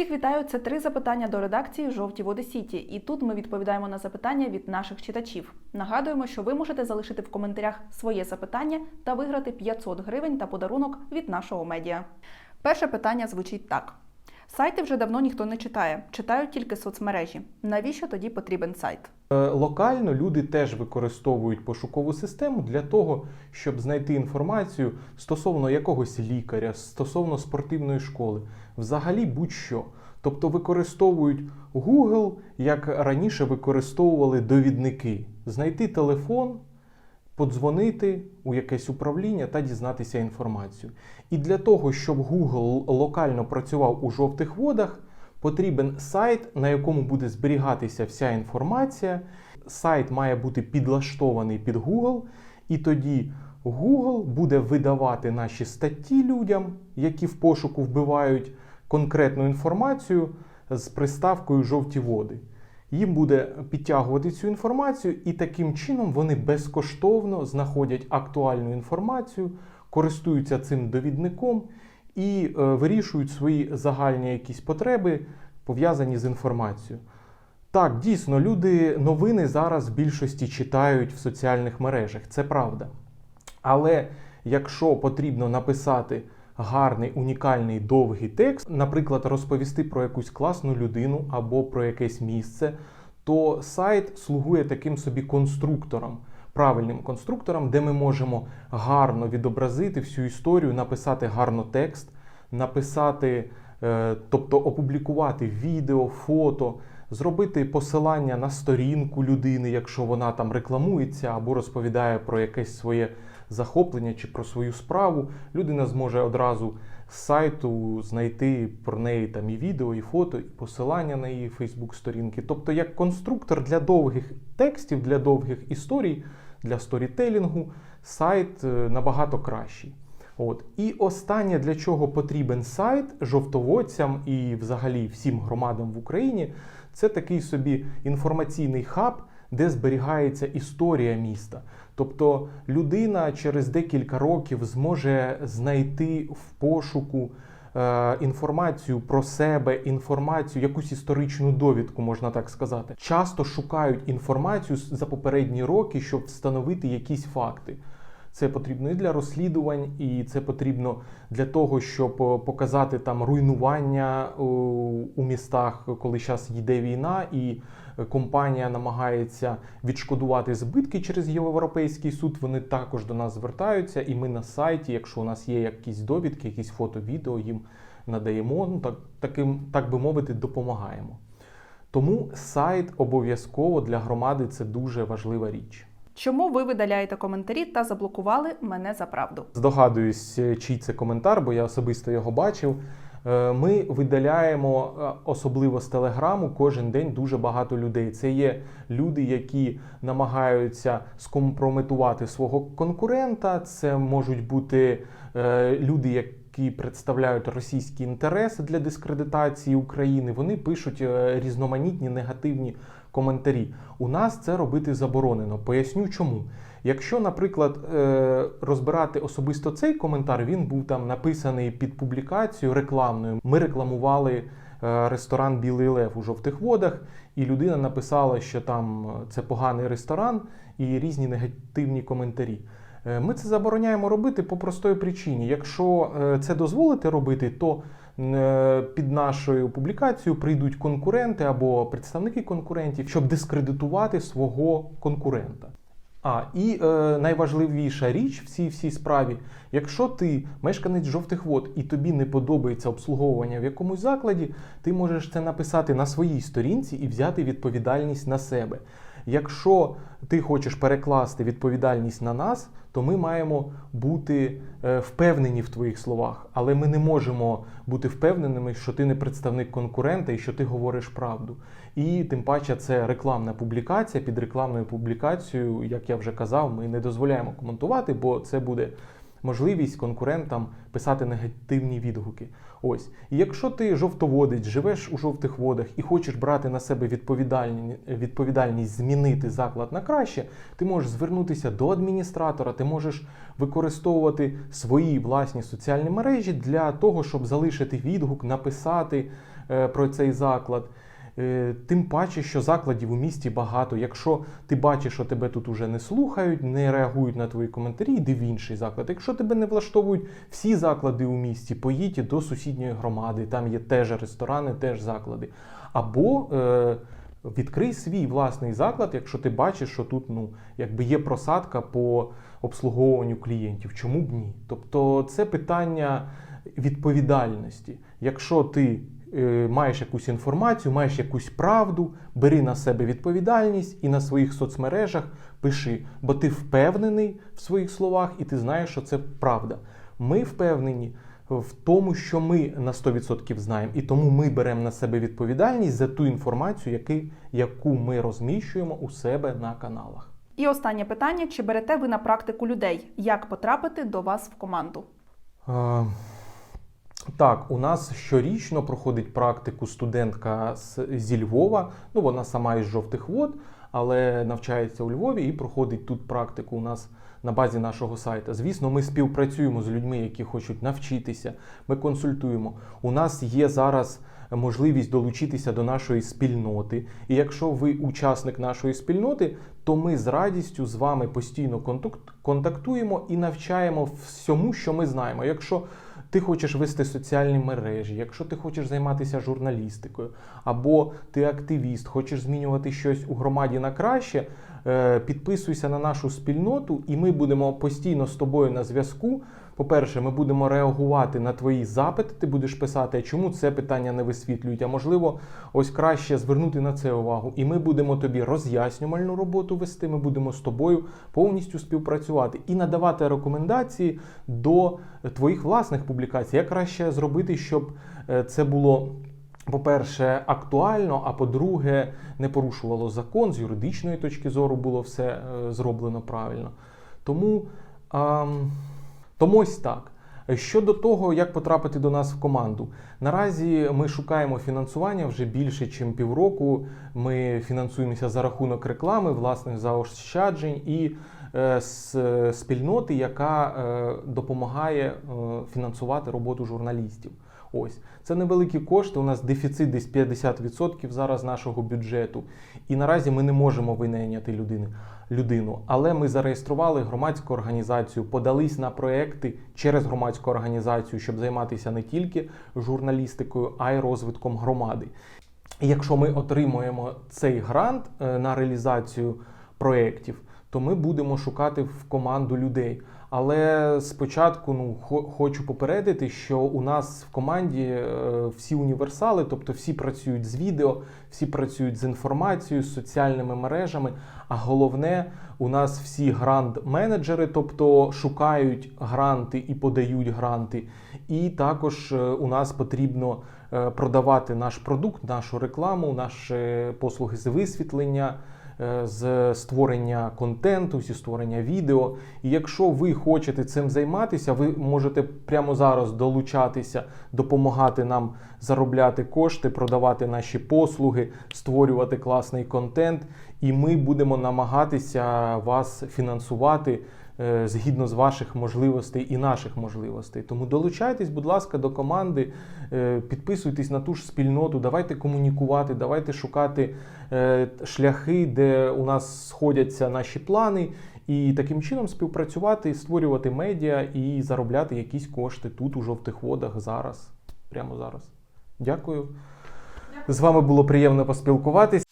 Всіх вітаю. Це три запитання до редакції Жовті Води Сіті. І тут ми відповідаємо на запитання від наших читачів. Нагадуємо, що ви можете залишити в коментарях своє запитання та виграти 500 гривень та подарунок від нашого медіа. Перше питання звучить так: сайти вже давно ніхто не читає, читають тільки соцмережі. Навіщо тоді потрібен сайт? Е, Локально люди теж використовують пошукову систему для того, щоб знайти інформацію стосовно якогось лікаря, стосовно спортивної школи, взагалі будь-що. Тобто використовують Google, як раніше використовували довідники, знайти телефон, подзвонити у якесь управління та дізнатися інформацію. І для того, щоб Google локально працював у жовтих водах, потрібен сайт, на якому буде зберігатися вся інформація. Сайт має бути підлаштований під Google, і тоді Google буде видавати наші статті людям, які в пошуку вбивають конкретну інформацію з приставкою жовті води. Їм буде підтягувати цю інформацію, і таким чином вони безкоштовно знаходять актуальну інформацію, користуються цим довідником і е, вирішують свої загальні якісь потреби, пов'язані з інформацією. Так, дійсно, люди новини зараз в більшості читають в соціальних мережах, це правда. Але якщо потрібно написати гарний, унікальний довгий текст, наприклад, розповісти про якусь класну людину або про якесь місце, то сайт слугує таким собі конструктором, правильним конструктором, де ми можемо гарно відобразити всю історію, написати гарно текст, написати, е, тобто опублікувати відео, фото, зробити посилання на сторінку людини, якщо вона там рекламується або розповідає про якесь своє захоплення чи про свою справу. Людина зможе одразу з сайту знайти про неї там і відео, і фото, і посилання на її Фейсбук-сторінки. Тобто, як конструктор для довгих текстів, для довгих історій, для сторітелінгу, сайт е, набагато кращий. От. І останнє, для чого потрібен сайт жовтоводцям і взагалі всім громадам в Україні, це такий собі інформаційний хаб, де зберігається історія міста. Тобто людина через декілька років зможе знайти в пошуку е, інформацію про себе, інформацію, якусь історичну довідку, можна так сказати. Часто шукають інформацію за попередні роки, щоб встановити якісь факти. Це потрібно і для розслідувань, і це потрібно для того, щоб е, показати там руйнування у містах, коли зараз йде війна, і компанія намагається відшкодувати збитки через Європейський суд. Вони також до нас звертаються, і ми на сайті, якщо у нас є якісь довідки, якісь фото, відео, їм надаємо. Ну так таким, так би мовити, допомагаємо. Тому сайт обов'язково для громади це дуже важлива річ. Чому ви видаляєте коментарі та заблокували мене за правду? Здогадуюсь, чий це коментар, бо я особисто його бачив. Е, Ми видаляємо, е, особливо з телеграму, кожен день дуже багато людей. Це є люди, які намагаються скомпрометувати свого конкурента. Це можуть бути е, люди, які представляють російські інтереси для дискредитації України. Вони пишуть різноманітні негативні коментарі. У нас це робити заборонено. Поясню чому. Якщо, наприклад, е, розбирати особисто цей коментар, він був там написаний під публікацією рекламною. Ми рекламували е, ресторан Білий Лев у жовтих водах, і людина написала, що там е, це поганий ресторан і різні негативні коментарі. Ми це забороняємо робити по простої причині. Якщо це дозволити робити, то під нашою публікацією прийдуть конкуренти або представники конкурентів, щоб дискредитувати свого конкурента. А і е, найважливіша річ в цій всій справі: якщо ти мешканець жовтих вод і тобі не подобається обслуговування в якомусь закладі, ти можеш це написати на своїй сторінці і взяти відповідальність на себе. Якщо ти хочеш перекласти відповідальність на нас, то ми маємо бути е, впевнені в твоїх словах, але ми не можемо бути впевненими, що ти не представник конкурента і що ти говориш правду. І тим паче це рекламна публікація. Під рекламною публікацією, як я вже казав, ми не дозволяємо коментувати, бо це буде можливість конкурентам писати негативні відгуки. Ось, і якщо ти жовтоводець, живеш у жовтих водах і хочеш брати на себе відповідальні- відповідальність змінити заклад на краще, ти можеш звернутися до адміністратора, ти можеш використовувати свої власні соціальні мережі для того, щоб залишити відгук, написати е, про цей заклад. Е, Тим паче, що закладів у місті багато. Якщо ти бачиш, що тебе тут уже не слухають, не реагують на твої коментарі, йди в інший заклад. Якщо тебе не влаштовують всі заклади у місті, поїдь до сусідньої громади, там є теж ресторани, теж заклади. Або е, відкрий свій власний заклад, якщо ти бачиш, що тут ну, якби є просадка по обслуговуванню клієнтів. Чому б ні? Тобто це питання відповідальності. Якщо ти маєш якусь інформацію, маєш якусь правду, бери на себе відповідальність і на своїх соцмережах пиши, бо ти впевнений в своїх словах і ти знаєш, що це правда. Ми впевнені в тому, що ми на 100% знаємо, і тому ми беремо на себе відповідальність за ту інформацію, яку ми розміщуємо у себе на каналах. І останнє питання: чи берете ви на практику людей? Як потрапити до вас в команду? Е, Так, у нас щорічно проходить практику студентка зі Львова. Ну, вона сама із жовтих вод, але навчається у Львові і проходить тут практику у нас на базі нашого сайту. Звісно, ми співпрацюємо з людьми, які хочуть навчитися. Ми консультуємо. У нас є зараз можливість долучитися до нашої спільноти. І якщо ви учасник нашої спільноти, то ми з радістю з вами постійно контакт- контактуємо і навчаємо всьому, що ми знаємо. Якщо ти хочеш вести соціальні мережі, якщо ти хочеш займатися журналістикою, або ти активіст, хочеш змінювати щось у громаді на краще, е, підписуйся на нашу спільноту, і ми будемо постійно з тобою на зв'язку. По-перше, ми будемо реагувати на твої запити. Ти будеш писати, а чому це питання не висвітлюють. А можливо, ось краще звернути на це увагу. І ми будемо тобі роз'яснювальну роботу вести. Ми будемо з тобою повністю співпрацювати і надавати рекомендації до твоїх власних публікацій. Як краще зробити, щоб е, це було. По-перше, актуально, а по-друге, не порушувало закон з юридичної точки зору було все е, зроблено правильно. Тому, ам, тому ось так. Щодо того, як потрапити до нас в команду, наразі ми шукаємо фінансування вже більше, ніж півроку. Ми фінансуємося за рахунок реклами, власних заощаджень і е, спільноти, яка е, допомагає е, фінансувати роботу журналістів. Ось це невеликі кошти. У нас дефіцит десь 50% зараз нашого бюджету. І наразі ми не можемо винайняти людини, людину. Але ми зареєстрували громадську організацію, подались на проекти через громадську організацію, щоб займатися не тільки журналістикою, а й розвитком громади. І якщо ми отримуємо цей грант е, на реалізацію проєктів, то ми будемо шукати в команду людей. Але спочатку ну, хочу попередити, що у нас в команді е, всі універсали, тобто всі працюють з відео, всі працюють з інформацією, з соціальними мережами. А головне, у нас всі грант-менеджери, тобто шукають гранти і подають гранти. І також е, у нас потрібно е, продавати наш продукт, нашу рекламу, наші послуги з висвітлення, з створення контенту, зі створення відео. І якщо ви хочете цим займатися, ви можете прямо зараз долучатися, допомагати нам заробляти кошти, продавати наші послуги, створювати класний контент. І ми будемо намагатися вас фінансувати е, згідно з ваших можливостей і наших можливостей. Тому долучайтесь, будь ласка, до команди, е, підписуйтесь на ту ж спільноту, давайте комунікувати, давайте шукати е, шляхи, де у нас сходяться наші плани, і таким чином співпрацювати, створювати медіа і заробляти якісь кошти тут, у жовтих водах, зараз, прямо зараз. Дякую. З вами було приємно поспілкуватись.